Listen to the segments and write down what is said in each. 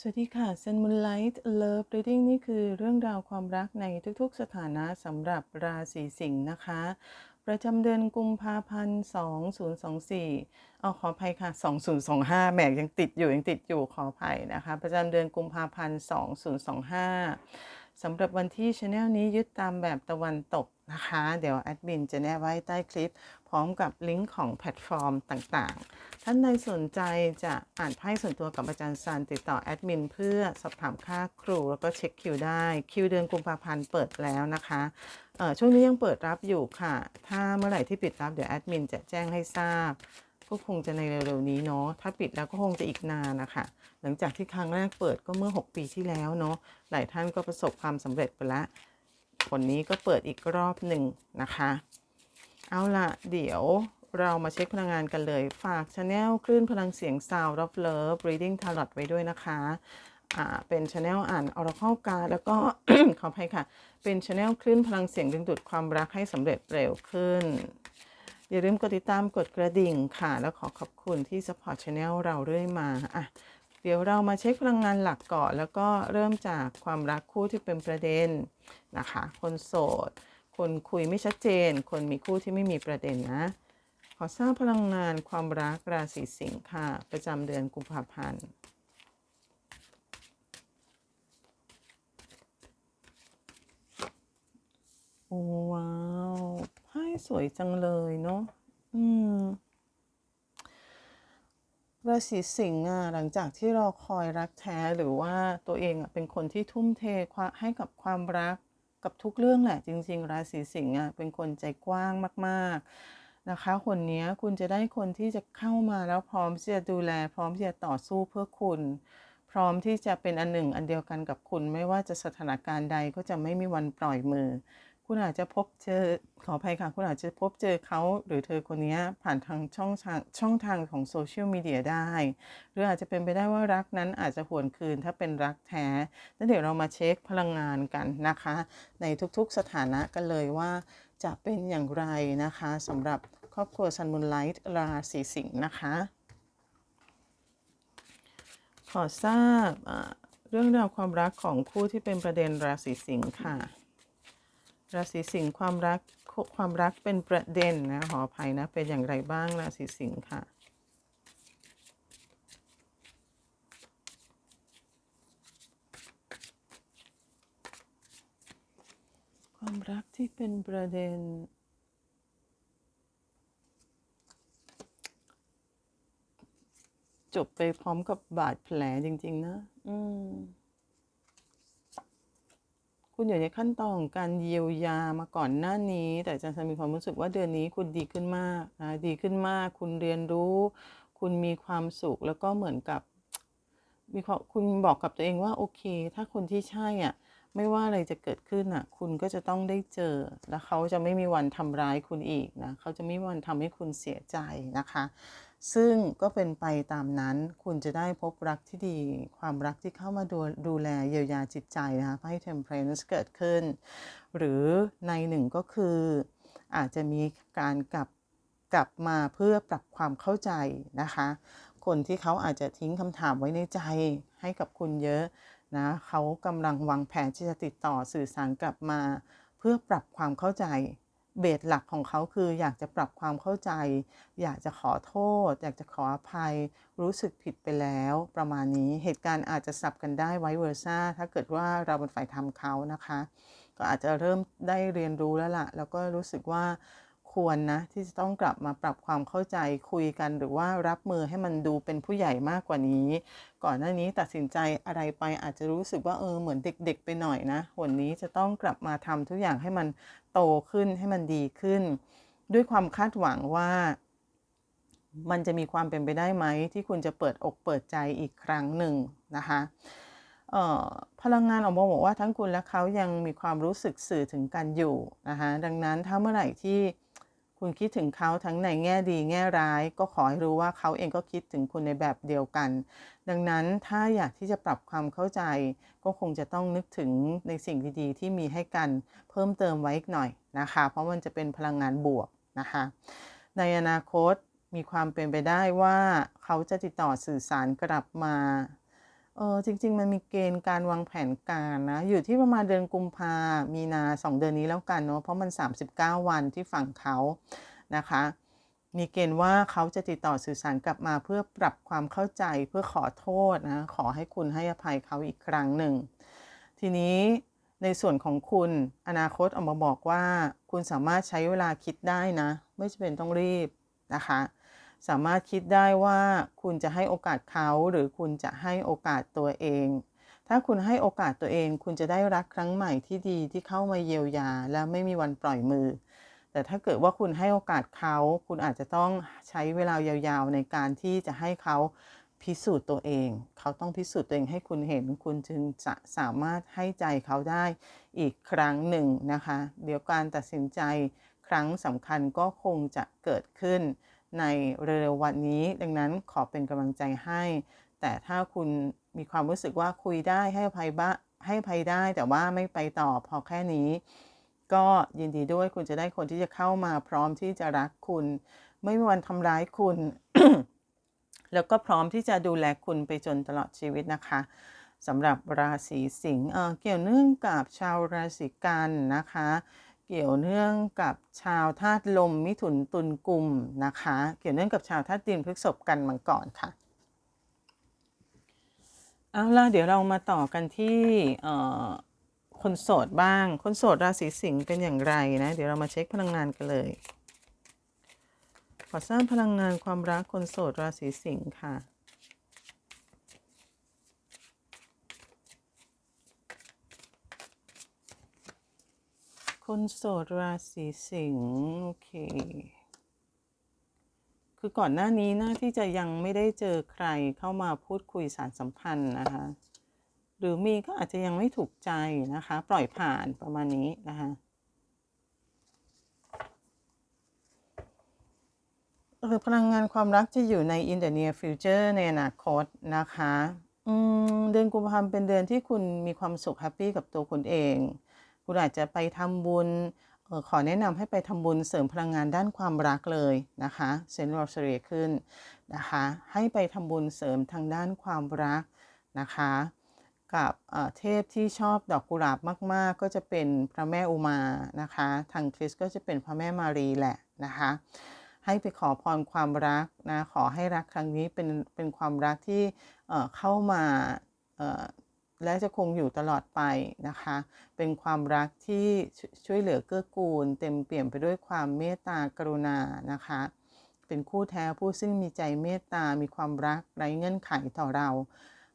สวัสดีค่ะ Sun Moonlight Love Reading นี่คือเรื่องราวความรักในทุกๆ สถานะสำหรับราศีสิงห์นะคะ ประจำเดือนกุมภาพันธ์2024เอาขออภัยค่ะ 2025แหมยังติดอยู่ยังติดอยู่ขออภัยนะคะ ประจำเดือนกุมภาพันธ์2025สำหรับวันที่ช anel นี้ยึดตามแบบตะวันตกนะคะ เดี๋ยวแอดมินจะแนบไว้ใต้คลิป ร้อมกับลิงก์ของแพลตฟอร์มต่างๆ ท่านใดสนใจจะอ่านไพ่ส่วนตัวกับอาจารย์ซันติดต่อแอดมินเพื่อสอบถามค่าครู แล้วก็เช็คคิวได้ คิวเดือนกุมภาพันธ์เปิดแล้วนะคะช่วงนี้ยังเปิดรับอยู่ค่ะ ถ้าเมื่อไหร่ที่ปิดรับเดี๋ยวแอดมินจะแจ้งให้ทราบก็คงจะในเร็วๆนี้เนาะ ถ้าปิดแล้วก็คงจะอีกนานนะคะ หลังจากที่ครั้งแรกเปิดก็เมื่อ 6 ปีที่แล้วเนาะ หลายท่านก็ประสบความสำเร็จไปแล้วคนนี้ก็เปิดอีกรอบหนึ่งนะคะ เอาละเดี๋ยวเรามาเช็คพลังงานกันเลย ฝากช anel คลื่นพลังเสียง Sound of Love Reading Tarot ไว้ด้วยนะคะอ่าเป็นช anel อ่าน Oracle Card แล้วก็ ขออภัยค่ะ เป็นช anel คลื่นพลังเสียงดึงดูดความรักให้สำเร็จเร็วขึ้น อย่าลืมกดติดตามกดกระดิ่งค่ะ แล้วขอขอบคุณที่ support channel เราเรื่อยมาอะเดี๋ยวเรามาเช็คพลังงานหลักก่อน แล้วก็เริ่มจากความรักคู่ที่เป็นประเด็นนะคะ คนโสด คนคุยไม่ชัดเจน คนมีคู่ที่ไม่มีประเด็นนะ ขอทราบพลังงานความรักราศีสิงค์ค่ะ ประจำเดือนกุมภาพันธ์โอ้ว้าวไพ่สวยจังเลยเนาะอืมราศีสิงห์อะหลังจากที่เราคอยรักแท้หรือว่าตัวเองอะเป็นคนที่ทุ่มเทให้กับความรัก กับทุกเรื่องแหละจริง ๆ ราศีสิงห์อะเป็นคนใจกว้างมากๆนะคะ คนนี้คุณจะได้คนที่จะเข้ามาแล้วพร้อมที่จะดูแล พร้อมที่จะต่อสู้เพื่อคุณ พร้อมที่จะเป็นอันหนึ่งอันเดียวกันกับคุณ ไม่ว่าจะสถานการณ์ใดก็จะไม่มีวันปล่อยมือ คุณอาจจะพบเจอขออภัยค่ะ คุณอาจจะพบเจอเขาหรือเธอคนนี้ผ่านทางช่องทางช่องทางของโซเชียลมีเดียได้ หรืออาจจะเป็นไปได้ว่ารักนั้นอาจจะหวนคืนถ้าเป็นรักแท้แล้วเดี๋ยวเรามาเช็คพลังงานกันนะคะ ในทุกๆสถานะกันเลยว่าจะเป็นอย่างไรนะคะสำหรับครอบครัวซันมูนไลท์ราศีสิงห์นะคะ ขอทราบเรื่องราวความรักของคู่ที่เป็นประเด็นราศีสิงห์ค่ะ ราศีสิงห์ความรักความรักเป็นประเด็นนะขออภัยนะเป็นอย่างไรบ้างราศีสิงห์ค่ะความรักที่เป็นประเด็น จบไปพร้อมกับบาดแผลจริง ๆ นะ อืม คุณอยู่ในขั้นตอนของการเยียวยามาก่อนหน้านี้ แต่อาจารย์ซันมีความรู้สึกว่าเดือนนี้คุณดีขึ้นมากนะดีขึ้นมาก คุณเรียนรู้ คุณมีความสุขแล้วก็เหมือนกับ มีความคุณบอกกับตัวเองว่าโอเค ถ้าคนที่ใช่อะไม่ว่าอะไรจะเกิดขึ้นอะ คุณก็จะต้องได้เจอ แล้วเขาจะไม่มีวันทำร้ายคุณอีกนะเขาจะไม่มีวันทำให้คุณเสียใจนะคะ ซึ่งก็เป็นไปตามนั้นคุณจะได้พบรักที่ดี ความรักที่เข้ามาดูดูแลเยียวยาจิตใจนะคะให้ temperance เกิดขึ้น หรือในหนึ่งก็คือ อาจจะมีการกลับกลับมาเพื่อปรับความเข้าใจนะคะ คนที่เขาอาจจะทิ้งคำถามไว้ในใจให้กับคุณเยอะนะเขากำลังวางแผนที่จะติดต่อสื่อสารกลับมา เพื่อปรับความเข้าใจ เบสหลักของเขาคืออยากจะปรับความเข้าใจ อยากจะขอโทษ อยากจะขออภัย รู้สึกผิดไปแล้ว ประมาณนี้เหตุการณ์อาจจะสับกันได้ไว้เวอร์ซ่าถ้าเกิดว่าเราเป็นฝ่ายทำเขานะคะ ก็อาจจะเริ่มได้เรียนรู้แล้วล่ะ แล้วก็รู้สึกว่าควรนะที่จะต้องกลับมาปรับความเข้าใจคุยกันหรือว่ารับมือให้มันดูเป็นผู้ใหญ่มากกว่านี้ ก่อนหน้านี้ตัดสินใจอะไรไปอาจจะรู้สึกว่าเออเหมือนเด็ก ๆ ไปหน่อยนะวันนี้จะต้องกลับมาทำทุกอย่างให้มัน โตขึ้นให้มันดีขึ้น ด้วยความคาดหวังว่า มันจะมีความเป็นไปได้ไหม ที่คุณจะเปิดอกเปิดใจอีกครั้งหนึ่งนะคะพลังงานออกมาบอกว่าทั้งคุณและเขายังมีความรู้สึกสื่อถึงกันอยู่นะคะดังนั้นถ้าเมื่อไหร่ที่ คุณคิดถึงเขาทั้งในแง่ดีแง่ร้าย ก็ขอให้รู้ว่าเขาเองก็คิดถึงคุณในแบบเดียวกัน ดังนั้นถ้าอยากที่จะปรับความเข้าใจ ก็คงจะต้องนึกถึงในสิ่งดีๆ ที่มีให้กันเพิ่มเติมไว้อีกหน่อยนะคะ เพราะมันจะเป็นพลังงานบวกนะคะ ในอนาคตมีความเป็นไปได้ว่าเขาจะติดต่อสื่อสารกลับมา เออจริง ๆ มันมีเกณฑ์การวางแผนการนะ อยู่ที่ประมาณเดือนกุมภามีนาสองเดือนนี้แล้วกันเนาะเพราะมัน 39 วันที่ฝั่งเขานะคะ มีเกณฑ์ว่าเขาจะติดต่อสื่อสารกลับมาเพื่อปรับความเข้าใจเพื่อขอโทษนะขอให้คุณให้อภัยเขาอีกครั้งหนึ่ง ทีนี้ในส่วนของคุณอนาคตออกมาบอกว่า คุณสามารถใช้เวลาคิดได้นะ ไม่จำเป็นต้องรีบนะคะ สามารถคิดได้ว่าคุณจะให้โอกาสเขาหรือคุณจะให้โอกาสตัวเอง ถ้าคุณให้โอกาสตัวเอง คุณจะได้รักครั้งใหม่ที่ดีที่เข้ามาเยียวยา และไม่มีวันปล่อยมือ แต่ถ้าเกิดว่าคุณให้โอกาสเขา คุณอาจจะต้องใช้เวลายาวๆ ในการที่จะให้เขาพิสูจน์ตัวเอง เขาต้องพิสูจน์ตัวเองให้คุณเห็น คุณจึงจะสามารถให้ใจเขาได้อีกครั้งหนึ่งนะคะ เดี๋ยวการตัดสินใจครั้งสำคัญก็คงจะเกิดขึ้น ในเร็วๆวันนี้ ดังนั้นขอเป็นกำลังใจให้ แต่ถ้าคุณมีความรู้สึกว่าคุยได้ให้อภัยบ้าให้ภัยได้แต่ว่าไม่ไปต่อพอแค่นี้ ก็ยินดีด้วยคุณจะได้คนที่จะเข้ามาพร้อมที่จะรักคุณ ไม่มีวันทำร้ายคุณ แล้วก็พร้อมที่จะดูแลคุณไปจนตลอดชีวิตนะคะสำหรับราศีสิงห์เเกี่ยวเนื่องกับชาวราศีกันนะคะ เกี่ยวเนื่องกับชาวธาตุลมมิถุนตุลกุมนะคะ เกี่ยวเนื่องกับชาวธาตุดินพฤษภกันมังกรค่ะเอาล่ะเดี๋ยวเรามาต่อกันที่คนโสดบ้าง คนโสดราศีสิงห์เป็นอย่างไรนะ เดี๋ยวเรามาเช็คพลังงานกันเลย ขอสร้างพลังงานความรักคนโสดราศีสิงห์ค่ะ คนโสดราศีสิงห์โอเค คือก่อนหน้านี้น่าที่จะยังไม่ได้เจอใครเข้ามาพูดคุยสารสัมพันธ์นะคะ หรือมีก็อาจจะยังไม่ถูกใจนะคะ ปล่อยผ่านประมาณนี้นะคะพลังงานความรักจะอยู่ใน in the near future ในอนาคตนะคะ เดือนกุมภาพันธ์เป็นเดือนที่คุณมีความสุขแฮปปี้กับตัวคุณเอง คุณอาจจะไปทำบุญออขอแนะนำให้ไปทำบุญเสริมพลังงานด้านความรักเลยนะคะเซนต์โรสเรียขึ้นนะคะให้ไปทำบุญเสริมทางด้านความรักนะคะกับเทพที่ชอบดอกกุหลาบมาก ๆ ก็จะเป็นพระแม่อุมานะคะทางคริสก็จะเป็นพระแม่มารีแหละนะคะให้ไปขอพรความรักนะขอให้รักครั้งนี้เป็นเป็นความรักที่เข้ามา และจะคงอยู่ตลอดไปนะคะ เป็นความรักที่ช่วยเหลือเกื้อกูล เต็มเปี่ยมไปด้วยความเมตตากรุณานะคะ เป็นคู่แท้ผู้ซึ่งมีใจเมตตา มีความรักไร้เงื่อนไขต่อเรา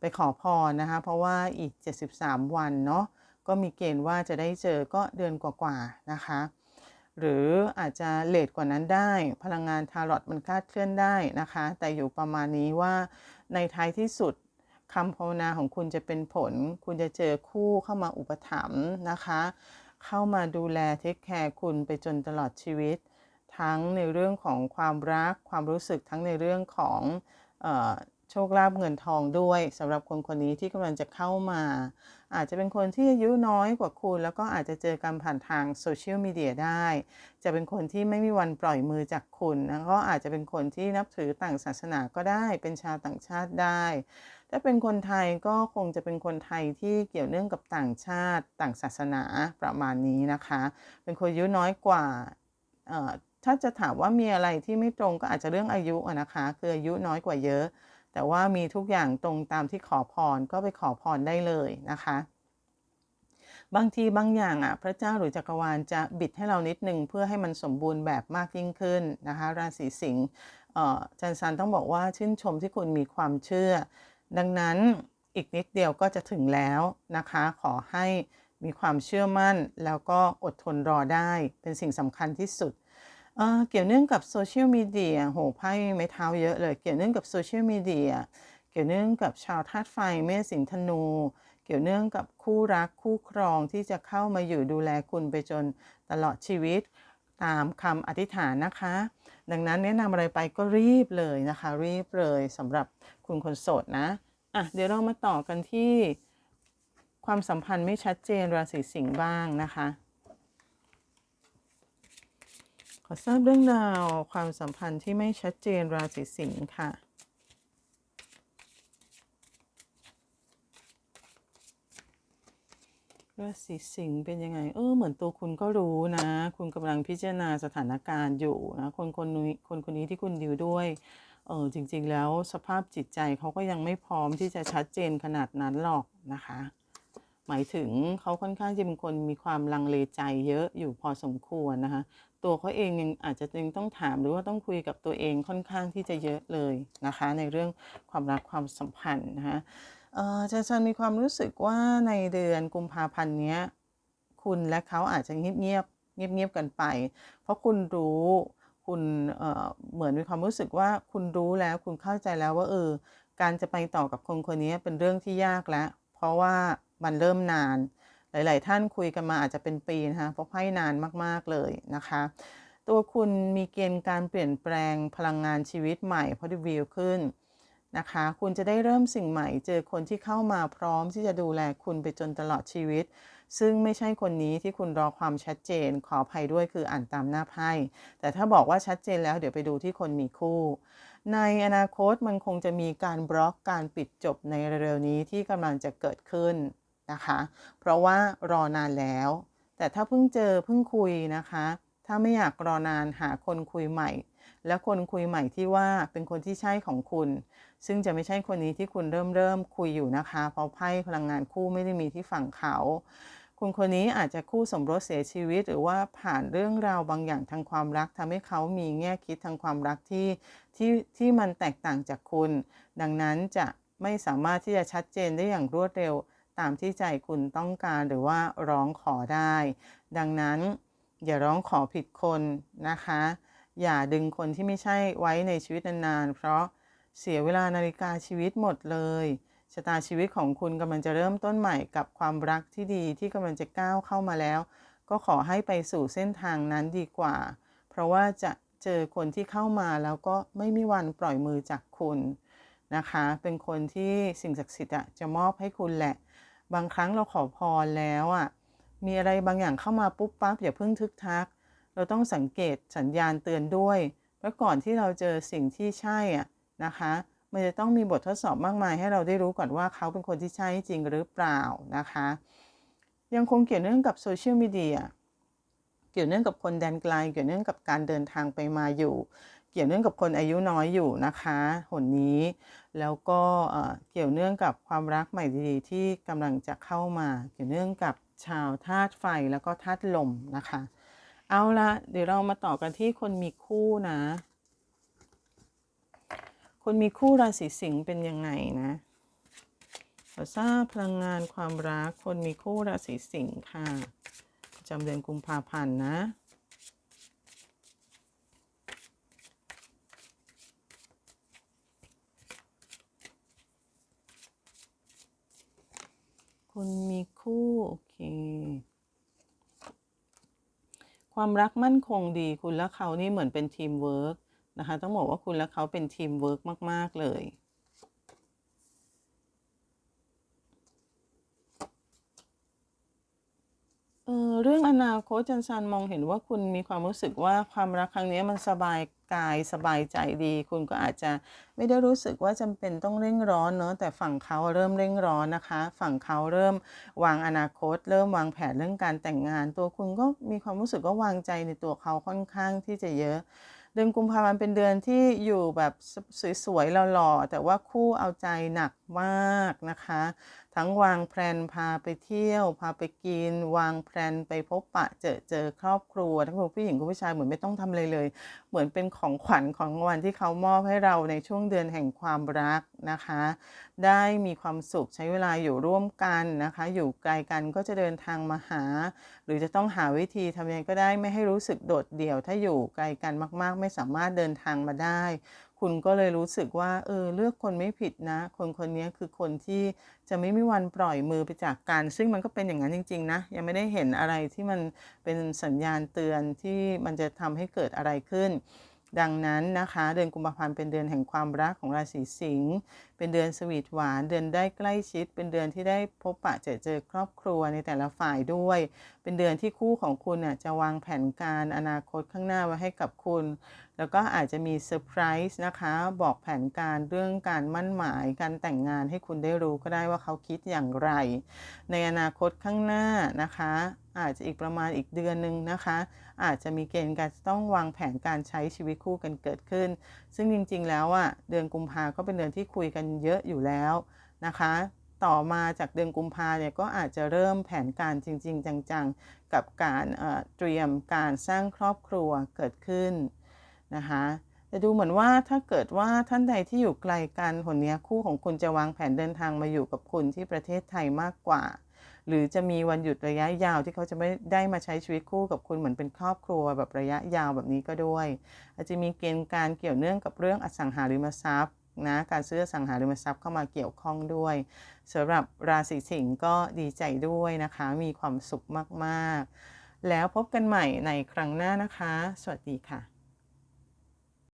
ไปขอพรนะคะ เพราะว่าอีก 73 วันเนาะ ก็มีเกณฑ์ว่าจะได้เจอก็เดือนกว่าๆนะคะ หรืออาจจะเลทกว่านั้นได้ พลังงานทารอตมันคาดเคลื่อนได้นะคะ แต่อยู่ประมาณนี้ว่าในท้ายที่สุด คำภาวนาของคุณจะเป็นผล คุณจะเจอคู่เข้ามาอุปถัมภ์นะคะ เข้ามาดูแลเทคแคร์คุณไปจนตลอดชีวิต ทั้งในเรื่องของความรักความรู้สึกทั้งในเรื่องของโชคลาภเงินทองด้วยสำหรับคนคนนี้ที่กำลังจะเข้ามา อาจจะเป็นคนที่อายุน้อยกว่าคุณ แล้วก็อาจจะเจอกันผ่านทางโซเชียลมีเดียได้ จะเป็นคนที่ไม่มีวันปล่อยมือจากคุณแล้วก็อาจจะเป็นคนที่นับถือต่างศาสนาก็ได้เป็นชาวต่างชาติได้ ถ้าเป็นคนไทยก็คงจะเป็นคนไทยที่เกี่ยวเนื่องกับต่างชาติต่างศาสนาประมาณนี้นะคะ เป็นคนอายุน้อยกว่าถ้าจะถามว่ามีอะไรที่ไม่ตรงก็อาจจะเรื่องอายุนะคะ คืออายุน้อยกว่าเยอะ แต่ว่ามีทุกอย่างตรงตามที่ขอพรก็ไปขอพรได้เลยนะคะ บางทีบางอย่างอะพระเจ้าหรือจักรวาลจะบิดให้เรานิดนึงเพื่อให้มันสมบูรณ์แบบมากยิ่งขึ้นนะคะ ราศีสิงห์จันซันต้องบอกว่าชื่นชมที่คุณมีความเชื่อ ดังนั้นอีกนิดเดียวก็จะถึงแล้วนะคะ ขอให้มีความเชื่อมั่นแล้วก็อดทนรอได้เป็นสิ่งสำคัญที่สุดเเกี่ยวเนื่องกับโซเชียลมีเดียโหไพ่ไม้เท้าเยอะเลย เกี่ยวเนื่องกับโซเชียลมีเดียเกี่ยวเนื่องกับชาวธาตุไฟเมษสิงธนู เกี่ยวเนื่องกับคู่รักคู่ครองที่จะเข้ามาอยู่ดูแลคุณไปจนตลอดชีวิต ตามคำอธิษฐานนะคะ ดังนั้นแนะนำอะไรไปก็รีบเลยนะคะ รีบเลยสำหรับ คุณคนโสดนะอะเดี๋ยวเรามาต่อกันที่ความสัมพันธ์ไม่ชัดเจนราศีสิงห์บ้างนะคะ ขอทราบเรื่องราวความสัมพันธ์ที่ไม่ชัดเจนราศีสิงห์ค่ะราศีสิงห์เป็นยังไง เออ เหมือนตัวคุณก็รู้นะ คุณกำลังพิจารณาสถานการณ์อยู่นะ คนคนนี้คนคนนี้ที่คุณดิวด้วย เออจริงๆแล้วสภาพจิตใจเขาก็ยังไม่พร้อมที่จะชัดเจนขนาดนั้นหรอกนะคะ หมายถึงเขาค่อนข้างจะเป็นคนมีความลังเลใจเยอะอยู่พอสมควรนะคะ ตัวเขาเองยังอาจจะยังต้องถามหรือว่าต้องคุยกับตัวเองค่อนข้างที่จะเยอะเลยนะคะ ในเรื่องความรักความสัมพันธ์นะคะเอ่อจะจะมีความรู้สึกว่าในเดือนกุมภาพันธ์นี้คุณและเขาอาจจะเงียบเงียบเงียบเงียบๆกันไป เพราะคุณรู้ คุณเอ่อเหมือนมีความรู้สึกว่าคุณรู้แล้วคุณเข้าใจแล้วว่าเออการจะไปต่อกับคนคนนี้เป็นเรื่องที่ยากแล้ว เพราะว่ามันเริ่มนาน หลาย ๆ ท่านคุยกันมาอาจจะเป็นปีนะคะเพราะไพ่นานมากๆเลยนะคะ ตัวคุณมีเกณฑ์การเปลี่ยนแปลงพลังงานชีวิตใหม่เพราะดีวิวขึ้น นะคะ คุณจะได้เริ่มสิ่งใหม่ เจอคนที่เข้ามาพร้อมที่จะดูแลคุณไปจนตลอดชีวิต ซึ่งไม่ใช่คนนี้ที่คุณรอความชัดเจน ขออภัยด้วยคืออ่านตามหน้าไพ่แต่ถ้าบอกว่าชัดเจนแล้วเดี๋ยวไปดูที่คนมีคู่ ในอนาคตมันคงจะมีการบล็อกการปิดจบในเร็วๆนี้ที่กำลังจะเกิดขึ้นนะคะ เพราะว่ารอนานแล้ว แต่ถ้าเพิ่งเจอเพิ่งคุยนะคะ ถ้าไม่อยากรอนานหาคนคุยใหม่ และคนคุยใหม่ที่ว่าเป็นคนที่ใช่ของคุณ ซึ่งจะไม่ใช่คนนี้ที่คุณเริ่มเริ่มคุยอยู่นะคะ เพราะไพ่พลังงานคู่ไม่ได้มีที่ฝั่งเขา คุณคนนี้อาจจะคู่สมรสเสียชีวิต หรือว่าผ่านเรื่องราวบางอย่างทางความรักทำให้เขามีแง่คิดทางความรักที่ที่ที่มันแตกต่างจากคุณ ดังนั้นจะไม่สามารถที่จะชัดเจนได้อย่างรวดเร็วตามที่ใจคุณต้องการหรือว่าร้องขอได้ ดังนั้นอย่าร้องขอผิดคนนะคะ อย่าดึงคนที่ไม่ใช่ไว้ในชีวิตนานๆ เพราะเสียเวลานาฬิกาชีวิตหมดเลย ชะตาชีวิตของคุณกำลังจะเริ่มต้นใหม่กับความรักที่ดีที่กำลังจะก้าวเข้ามาแล้ว ก็ขอให้ไปสู่เส้นทางนั้นดีกว่า เพราะว่าจะเจอคนที่เข้ามาแล้วก็ไม่มีวันปล่อยมือจากคุณนะคะ เป็นคนที่สิ่งศักดิ์สิทธิ์จะมอบให้คุณแหละ บางครั้งเราขอพรแล้วอะมีอะไรบางอย่างเข้ามาปุ๊บปั๊บอย่าเพิ่งทึกทัก เราต้องสังเกตสัญญาณเตือนด้วย เพราะก่อนที่เราเจอสิ่งที่ใช่อะนะคะ มันจะต้องมีบททดสอบมากมาย ให้เราได้รู้ก่อนว่าเขาเป็นคนที่ใช่จริงหรือเปล่านะคะ ยังคงเกี่ยวเนื่องกับโซเชียลมีเดีย เกี่ยวเนื่องกับคนแดนไกล เกี่ยวเนื่องกับการเดินทางไปมาอยู่ เกี่ยวเนื่องกับคนอายุน้อยอยู่นะคะหนนี้ แล้วก็เอ่อเกี่ยวเนื่องกับความรักใหม่ดีๆที่กำลังจะเข้ามา เกี่ยวเนื่องกับชาวธาตุไฟแล้วก็ธาตุลมนะคะ เอาละเดี๋ยวเรามาต่อกันที่คนมีคู่นะ คนมีคู่ราศีสิงห์เป็นยังไงนะขอทราบพลังงานความรัก คนมีคู่ราศีสิงห์ค่ะประจำเดือนกุมภาพันธ์นะคนมีคู่ โอเค ความรักมั่นคงดีคุณและเขานี่เหมือนเป็นทีมเวิร์กนะคะ ต้องบอกว่าคุณและเขาเป็นทีมเวิร์กมาก ๆ เลย เออเรื่องอนาคตจันซันมองเห็นว่าคุณมีความรู้สึกว่าความรักครั้งนี้มันสบายกายสบายใจดี คุณก็อาจจะไม่ได้รู้สึกว่าจำเป็นต้องเร่งร้อนเนอะแต่ฝั่งเขาเริ่มเร่งร้อนนะคะ ฝั่งเขาเริ่มวางอนาคต เริ่มวางแผนเรื่องการแต่งงาน ตัวคุณก็มีความรู้สึกว่าวางใจในตัวเขาค่อนข้างที่จะเยอะเดือนกุมภาพันธ์เป็นเดือนที่อยู่แบบสวยๆหล่อๆแต่ว่าคู่เอาใจหนัก มากนะคะ ทั้งวางแพลนพาไปเที่ยว พาไปกิน วางแพลนไปพบปะเจอเจอครอบครัว ทั้งผู้หญิงผู้ชายเหมือนไม่ต้องทำอะไรเลย เหมือนเป็นของขวัญของรางวันที่เขามอบให้เราในช่วงเดือนแห่งความรักนะคะ ได้มีความสุขใช้เวลาอยู่ร่วมกันนะคะ อยู่ไกลกันก็จะเดินทางมาหา หรือจะต้องหาวิธีทำยังไงก็ได้ไม่ให้รู้สึกโดดเดี่ยว ถ้าอยู่ไกลกันมาก ๆ ไม่สามารถเดินทางมาได้ คุณก็เลยรู้สึกว่าเออเลือกคนไม่ผิดนะ คนคนนี้คือคนที่จะไม่มีวันปล่อยมือไปจากกันซึ่งมันก็เป็นอย่างนั้นจริง ๆ นะ ยังไม่ได้เห็นอะไรที่มันเป็นสัญญาณเตือนที่มันจะทำให้เกิดอะไรขึ้น ดังนั้นนะคะ เดือนกุมภาพันธ์เป็นเดือนแห่งความรักของราศีสิงห์เป็นเดือนสวีทหวาน เดือนได้ใกล้ชิด เป็นเดือนที่ได้พบปะเจอเจอครอบครัวในแต่ละฝ่ายด้วย เป็นเดือนที่คู่ของคุณน่ะจะวางแผนการอนาคตข้างหน้าไว้ให้กับคุณ แล้วก็อาจจะมีเซอร์ไพรส์นะคะ บอกแผนการเรื่องการมั่นหมาย การแต่งงานให้คุณได้รู้ก็ได้ว่าเขาคิดอย่างไร ในอนาคตข้างหน้านะคะ อาจจะอีกประมาณอีกเดือนหนึ่งนะคะ อาจจะมีเกณฑ์การต้องวางแผนการใช้ชีวิตคู่กันเกิดขึ้น ซึ่งจริงๆแล้วอะเดือนกุมภาก็เป็นเดือนที่คุยกันเยอะอยู่แล้วนะคะ ต่อมาจากเดือนกุมภาเนี่ยก็อาจจะเริ่มแผนการจริง ๆ จังๆ กับการเตรียมการสร้างครอบครัวเกิดขึ้นนะคะแต่ดูเหมือนว่าถ้าเกิดว่าท่านใดที่อยู่ไกลกันคนเนี้ยคู่ของคุณจะวางแผนเดินทางมาอยู่กับคุณที่ประเทศไทยมากกว่า หรือจะมีวันหยุดระยะยาวที่เขาจะไม่ได้มาใช้ชีวิตคู่กับคุณเหมือนเป็นครอบครัวแบบระยะยาวแบบนี้ก็ด้วย อาจจะมีเกณฑ์การเกี่ยวเนื่องกับเรื่องอสังหาริมทรัพย์นะการซื้ออสังหาริมทรัพย์เข้ามาเกี่ยวข้องด้วยสำหรับราศีสิงห์ก็ดีใจด้วยนะคะ มีความสุขมากๆ แล้วพบกันใหม่ในครั้งหน้านะคะ สวัสดีค่ะ